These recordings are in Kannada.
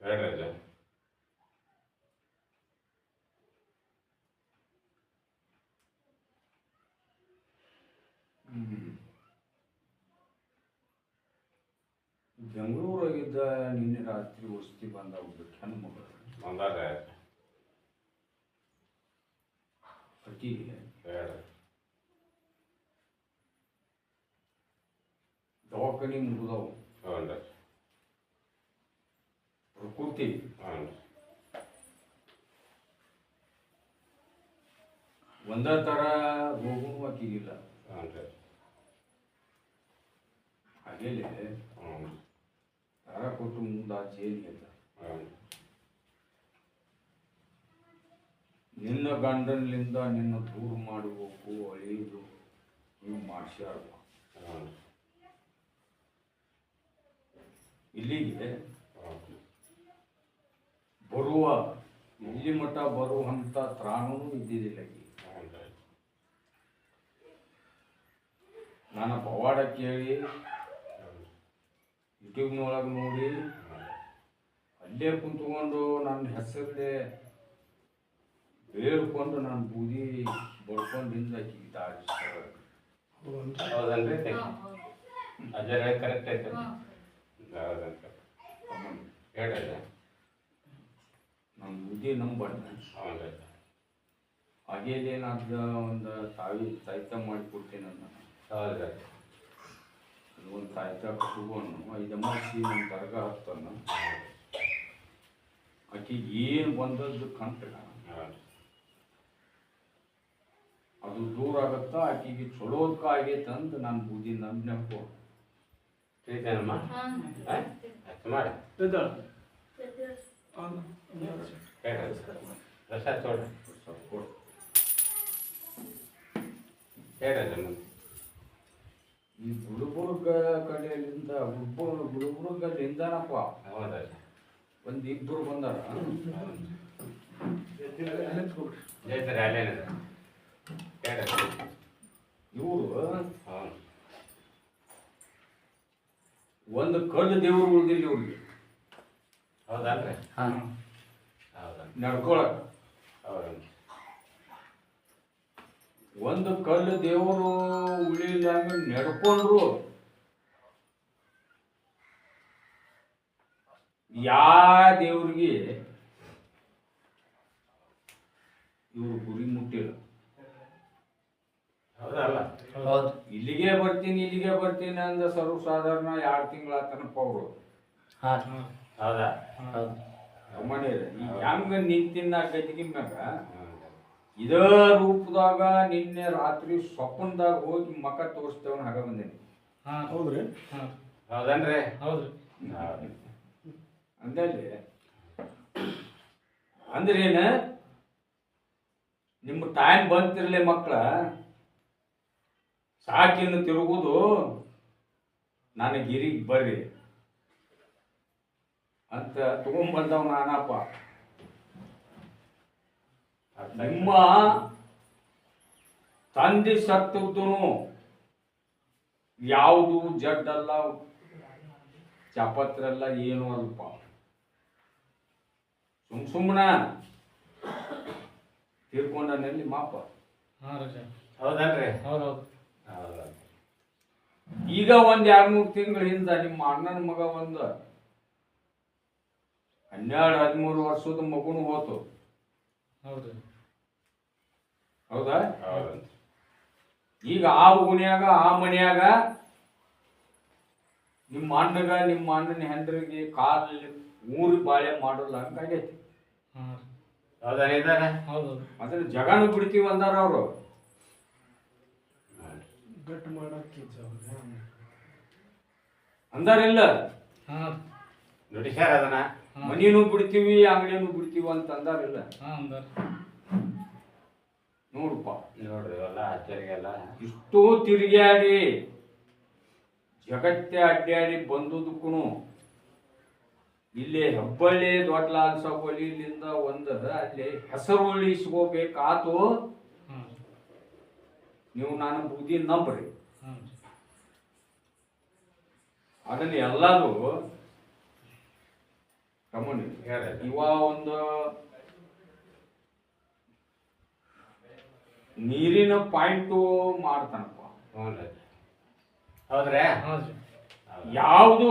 ಹೇಳ್ರಿ ಬೆಂಗಳೂರಾಗಿದ್ದ ನಿನ್ನೆ ರಾತ್ರಿ ವಸ್ತಿ ಬಂದ ಹೋಗ್ಬೇಕು ಹೆಣ್ಣು ಮಗಳು. ಬಂದಾಗ ಅಕ್ಕಿಗೆ ಹೇಳ್ರಿ ದವಾಖಾನಿ ಮುಗಿದವು. ಹ್ಞೂ ಪ್ರಕೃತಿ ಒಂದೇ ಥರ ಹೋಗು ಆಕಿಗಿಲ್ಲ ಹಾಗೇಲೆ ತರ ಕೊಟ್ಟು ಮುಂದಾಚೆ ಹ್ಞೂ ನಿನ್ನ ಗಂಡನಿಂದ ನಿನ್ನ ದೂರ ಮಾಡಬೇಕು ಅಳಿಯೋದು ನೀವು ಮಾಡ್ಸ್ಯಾರ ಇಲ್ಲಿಗೆ ಬರುವ ಇಲ್ಲಿ ಮಠ ಬರುವಂಥ ತ್ರಾಣವೂ ಇದ್ದಿದ್ದಿಲ್ಲ. ನಾನು ಪವಾಡ ಕೇಳಿ ಯೂಟ್ಯೂಬ್ನೊಳಗೆ ನೋಡಿ ಅಲ್ಲೇ ಕುಂತ್ಕೊಂಡು ನನ್ನ ಹೆಸರಲ್ಲೇ ಬೇಡ್ಕೊಂಡು ನಾನು ಬೂದಿ ಬಡ್ಕೊಂಡಿಂದ ಹೌದನ್ರಿ ಅಜರ ಕರೆಕ್ಟ್ ಐತೆ ಹೇಳಿದೆ ಹೇಳ್ರಿ ನನ್ನ ಬುದ್ಧಿ ನಂಬಾರ್ದು ಹಾಗಾಯ್ತು ಹಾಗೇನೇನಾದ ಒಂದು ತಾವಿ ಸಾಹಿತ್ಯ ಮಾಡಿಕೊಡ್ತೀನಿ ನಾನು ಹಾಗಾಯ್ತು ಅದು ಒಂದು ಸಾಹಿತ್ಯ ಕಟ್ಕೊಂಡು ಐದು ಸಿ ನನ್ನ ದರ್ಗ ಹತ್ತನ್ನು. ಆಕಿಗೆ ಏನು ಬಂದದ್ದು ಕಂಟ್ರ ಅದು ದೂರ ಆಗುತ್ತಾ? ಆಕೆಗೆ ಚಲೋದ್ಕ ಆಗೈತೆ ಅಂತ ನಾನು ಬುದ್ಧಿ ನನ್ನ ನೆನಪು ತಿಳಿತೇನಮ್ಮ ಅಷ್ಟು ಮಾಡಿ. ಸ್ವಲ್ಪ ಕೊಡು. ಹೇಳ್ರಿ ಮುಂದೆ ಈ ಗುಲ್ಬರ್ಗ ಕಡೆಯಿಂದ ಗುಲ್ಬರ್ಗ ಗುಲ್ಬರ್ಗದಿಂದನಪ್ಪ ಹೌದಾ ಒಂದು ಇಬ್ಬರು ಬಂದಾರ. ಜೈತಾರೆ ಅಲ್ಲೇನಿದೆ ಹೇಳ್ರಿ ಇವರು ಒಂದು ಕಲ್ಲು ದೇವ್ರು ಉಳಿದಿಲ್ಲ ಇವ್ರಿಗೆ. ಹೌದಲ್ರಿ? ಹೌದಾ ನಡ್ಕೊಳಕ್ ಹೌದು ಒಂದು ಕಲ್ಲು ದೇವರು ಉಳಿಲ್ಲ ಅಂದ್ರೆ ನಡ್ಕೊಂಡ್ರು. ಯಾ ದೇವ್ರಿಗೆ ಇವ್ರು ಗುರಿ ಮುಟ್ಟಿಲ್ಲ. ಹೌದಲ್ಲ? ಹೌದು. ಇಲ್ಲಿಗೆ ಬರ್ತೀನಿ ಇಲ್ಲಿಗೆ ಬರ್ತೀನಿ ಅಂದ ಸರ್ವಸಾಧಾರಣ ಎರಡು ತಿಂಗಳ ತನಕ ಅವರು? ಹಾಂ. ಹೌದಾ? ಈಗ ಹೆಂಗ ನಿಂತಿನ ಗದ್ದಿಗಿಮ್ಯಾಗ ಇದ ರೂಪದಾಗ ನಿನ್ನೆ ರಾತ್ರಿ ಸ್ವಪ್ನದಾಗ ಹೋಗಿ ಮಕ ತೋರಿಸ್ತೇವನ್ ಹಾಗ ಬಂದೇನಿ. ಹೌದ್ರಿ? ಹೌದನ್ರಿ? ಹೌದ್ರಿ. ಹೌದು ಅಂದಲ್ಲಿ ಅಂದ್ರೇನ ನಿಮ್ಮ ಟೈಮ್ ಬಂತಿರ್ಲಿ ಮಕ್ಕಳ ಸಾಕಿನ್ನು ತಿರುಗುದು ನನಗೆ ಗಿರಿಗೆ ಬರ್ರಿ. ಅಂತ ತಗೊಂಬಂದವ್ ನಾನಪ್ಪ. ನಿಮ್ಮ ತಂದೆ ಸತ್ತದ್ದು ಯಾವುದು ಜಡ್ಡಲ್ಲ ಚಾಪತ್ರಲ್ಲ ಏನು ಅಲ್ಪ. ಸುಮ್ ಸುಮ್ಮನ ತೀರ್ಕೊಂಡನಲ್ಲಿ ಮಾಪ. ಹೌದಲ್ರಿ ರಜಾ. ಹೌದನ್ರಿ? ಹೌದು ಹೌದು ಹೌದು ಈಗ ಒಂದ್ ಎರಡ್ ಮೂರ್ ತಿಂಗಳ ಹಿಂದ ನಿಮ್ಮ ಅಣ್ಣನ ಮಗ ಒಂದು ಹನ್ನೆರಡು ಹದಿಮೂರು ವರ್ಷದ ಮಗುನು ಹೋತು. ಹೌದು. ಹೌದಾ? ಹೌದು. ಈಗ ಆ ಓಣ್ಯಾಗ ಆ ಮನೆಯಾಗ ನಿಮ್ಮ ಅಣ್ಣಗ ನಿಮ್ಮ ಅಣ್ಣನ ಹೆಂಡ್ರಿಗೆ ಕಾಲಲ್ಲಿ ಮೂರು ಬಾಳೆ ಮಾಡೋಲ್ಲ ಹಂಗಾಗೈತಿ ಆಗೈತಿ. ರೀ. ಹೌದಾನ ಇದಾರ? ಹೌದು. ಅದನ್ನ ಜಗನು ಬಿಡ್ತೀವಿ ಅಂದಾರ ಅವರು. ಅಂದಾರಿಲ್ಲ. ನೋಡಿ ಸರ್ ಅದನ್ನ? ಮನಿನೂ ಬಿಡ್ತೀವಿ ಅಂಗಡಿನೂ ಬಿಡ್ತೀವಿ ಅಂತ ಅಂದಾರಿಲ್ಲ ನೋಡಪ್ಪ. ನೋಡ್ರಿ ಎಲ್ಲ. ಆಚಾರಿಗೆಲ್ಲ ಇಷ್ಟೋ ತಿರುಗಾಡಿ ಜಗತ್ತೇ ಅಡ್ಡಾಡಿ ಬಂದದಕ್ಕೂ ಇಲ್ಲಿ ಹೆಬ್ಬಳ್ಳಿ ದೊಡ್ಡಲಾಲ್ ಸಾಬಳಿ ಇಲ್ಲಿಂದ ಒಂದದ ಅಲ್ಲಿ ಹೆಸರು ಉಳಿಸ್ಕೋಬೇಕಾತು. ನೀವು ನಾನು ಬುದ್ಧಿ ನಂಬ್ರಿ. ಅದನ್ನ ಎಲ್ಲರೂ ಹೇಳ್ರಿ. ಇವ ಒಂದು ನೀರಿನ ಪಾಯಿಂಟ್ ಮಾಡ್ತಾನಪ್ಪ. ಹೌದ್ರೆ. ಯಾವುದು?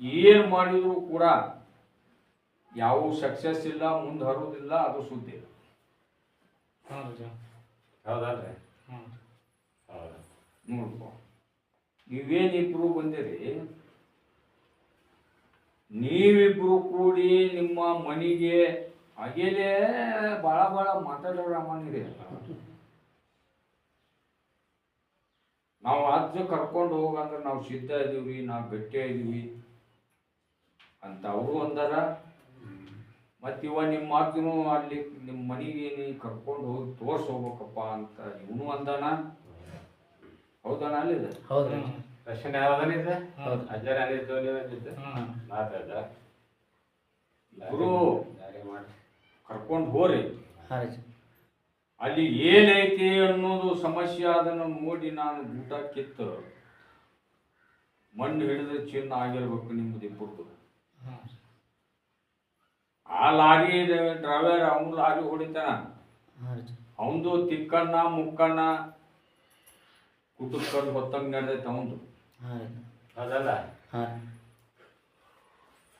ಏನ್ ಮಾಡಿದ್ರು ಕೂಡ ಯಾವ ಸಕ್ಸಸ್ ಇಲ್ಲ ಮುಂದೆ ಹರೋದಿಲ್ಲ ಅದು ಸುದ್ದಿ. ಹೌದಲ್ರಿ. ನೋಡಪ್ಪ ನೀವೇನಿಬ್ರು ಬಂದಿರಿ ನೀವಿಬ್ರು ಕೂಡಿ ನಿಮ್ಮ ಮನೆಗೆ ಅಗೆಲೇ ಭಾಳ ಭಾಳ ಮನೆಗೆ ನಾವು ಅಜ್ಜ ಕರ್ಕೊಂಡು ಹೋಗಂದ್ರೆ ನಾವು ಸಿದ್ಧ ಇದೀವಿ ನಾವು ಗಟ್ಟಿ ಇದೀವಿ ಅಂತ ಅವರು ಅಂದಾರ. ಮತ್ತು ಇವ ನಿಮ್ಮ ಅಜ್ಜನು ಅಲ್ಲಿ ನಿಮ್ಮ ಮನೆಗೆ ನೀ ಕರ್ಕೊಂಡು ಹೋಗಿ ತೋರ್ಸ್ ಹೋಗ್ಬೇಕಪ್ಪ ಅಂತ ಇವನು ಅಂದಾನ. ಹೌದಾನ ಅಲ್ಲಿದೆ? ಹೌದ್ರಿ ದರ್ಶನ ಯಾವ್ದಾನ ಇದೆ. ಅಜ್ಜರ ಅನಿದ್ದು ನೀವು ಅಂದಿದ್ದು? ಮಾತಾಡ ಗುರು ಕರ್ಕೊಂಡು ಹೋರಿ. ಅಲ್ಲಿ ಏನೈತಿ ಅನ್ನೋದು ಸಮಸ್ಯೆ ಅದನ್ನು ನೋಡಿ ನಾನು ಊಟ ಕಿತ್ತು. ಮಣ್ಣು ಹಿಡಿದ ಚಿನ್ನ ಆಗಿರ್ಬೇಕು ನಿಮ್ಮದು ಇಬ್ಬರದು. ಆ ಲಾರಿ ಡ್ರೈವರ್ ಅವನು ಲಾರಿ ಹೊಡಿತಾನ. ಅವನು ತಿಕ್ಕಣ್ಣ ಮುಕ್ಕಣ್ಣ ಕುಟುಂಬ ಹೊತ್ತಂಗೆ ನಡೆದೈತೆ ರೀ ಹೌದಲ್ಲ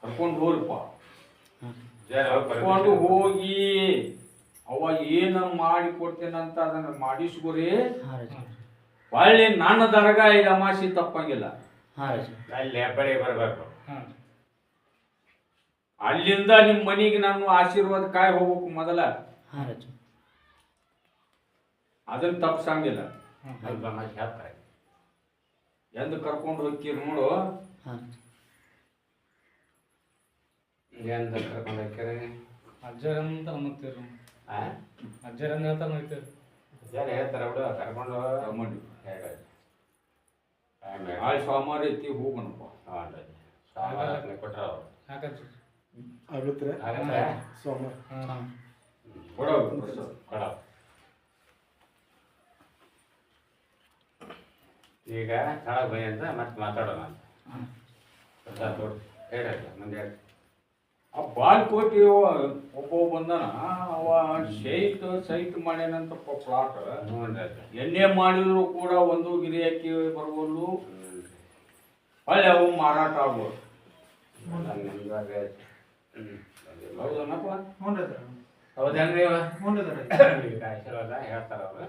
ಕರ್ಕೊಂಡು ಕರ್ಕೊಂಡು ಹೋಗಿ. ಅವ ಏನ ಮಾಡಿ ಕೊಡ್ತೇನಂತ ಅದನ್ನ ಮಾಡಿಸ್ಕೊರಿ ಒಳ್ಳೆ ನನ್ನ ದರ್ಗ ಇದೆ ಅಮಾಸಿ ತಪ್ಪಂಗಿಲ್ಲ. ಅಲ್ಲಿ ಹೆಬ್ಬಳ್ಳಿ ಬರ್ಬೇಕು. ಹಾಂ. ಅಲ್ಲಿಂದ ನಿಮ್ಮ ಮನೆಗೆ ನಾನು ಆಶೀರ್ವಾದ ಕಾಯಿ ಹೋಗ್ಬೇಕು ಮೊದಲ. ಅದನ್ನ ತಪ್ಪಿಸಂಗಿಲ್ಲ. ಹೇಳ್ತಾರೆ ಎಂದು ಕರ್ಕೊಂಡು ಹೋಗ್ತೀರಿ ನೋಡು. ಎಂದ ಕರ್ಕೊಂಡು ಹೋಗ್ತೀರಿ? ಅಜ್ಜರ ಅಂತ ಅನ್ನತ್ತೀರಿ ಆ? ಅಜ್ಜರ ಅಂತ ಹೇಳ್ತಾರೆ ಹೋಗ್ತೀರಿ ಅಜ್ಜರ ಹೇಳ್ತಾರೆ ಬಿಡು ಕರ್ಕೊಂಡು ತಮ್ಮಂಡಿ ಹೇಳಿ. ನಾಳೆ ಸೋಮವಾರ ಐತಿ ಹೋಗೋಣಪ್ಪ ಸೋಮವಾರ ಕೊಟ್ರ ಅವ್ರು. ಆಗುತ್ತೆ. ಸೋಮವಾರ. ಕೊಡೋ. ಕೊಡ. ಈಗ ಕೆಳಗೆ ಭಯ ಅಂತ ಮತ್ತೆ ಮಾತಾಡೋಣ ಅಂತ. ಮುಂದೆ ಹೇಳಿ ಆ ಬಾಲ್ಕೋಟಿ ಒಬ್ಬ ಬಂದನ ಅವ ಸೈಟ್ ಸೈಟ್ ಮಾಡ್ಯಾನಂತಪ್ಪ ಪ್ಲಾಟ್ ಎಣ್ಣೆ ಮಾಡಿದ್ರು ಕೂಡ ಒಂದು ಗಿರಿಯಾಕಿ ಬರ್ಬೋದು. ಅಲ್ಲಿ ಅವು ಮಾರಾಟ ಆಗ್ಬೋದು. ಹೌದನಪ್ಪ. ಹೌದೇನ್ರಿ ಆಶೀರ್ವಾದ ಹೇಳ್ತಾರ ಅವ್ರು